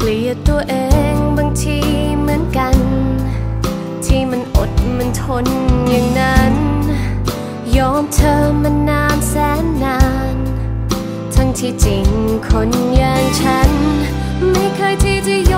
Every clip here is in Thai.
เกลียดตัวเองบางทีเหมือนกัน ที่มันอดมันทนอย่างนั้น ยอมเธอมานานแสนนาน ทั้งที่จริงคนอย่างฉัน ไม่เคยที่จะยอม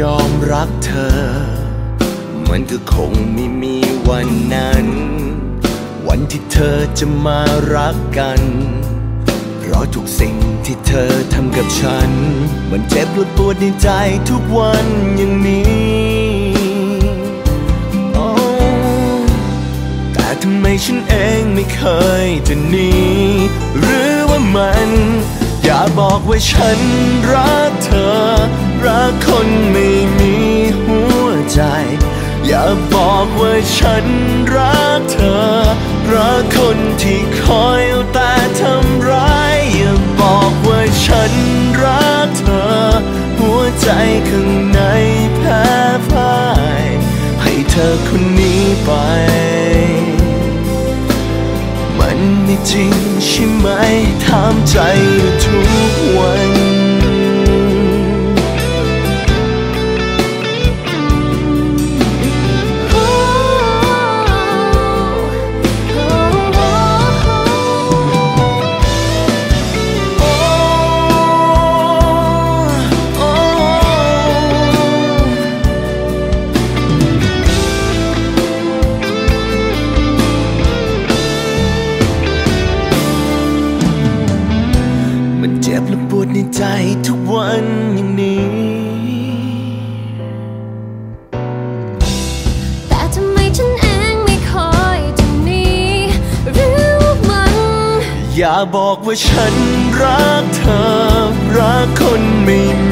ยอมรักเธอ มันก็คงไม่มีวันนั้น วันที่เธอจะมารักกัน เพราะทุกสิ่งที่เธอทำกับฉัน มันเจ็บปวดปวดในใจทุกวันอย่างนี้แต่ทำไมฉันเองไม่เคยจะหนี บอกว่าฉันรักเธอ รักคนไม่มีหัวใจ อย่าบอกว่าฉันรักเธอ รักคนที่คอยเอาแต่ทำร้าย อย่าบอกว่าฉันรักเธอ หัวใจข้างในแพ้พ่าย ให้เธอคนนี้ไป ไม่จริงใช่ไหมถามใจอยู่ทุกวัน ดในใจทุกวันอย่างนี้ แต่ทำไมฉันเองไม่คอยจะหนีหรือว่ามัน อย่าบอกว่าฉันรักเธอ รักคนไม่มี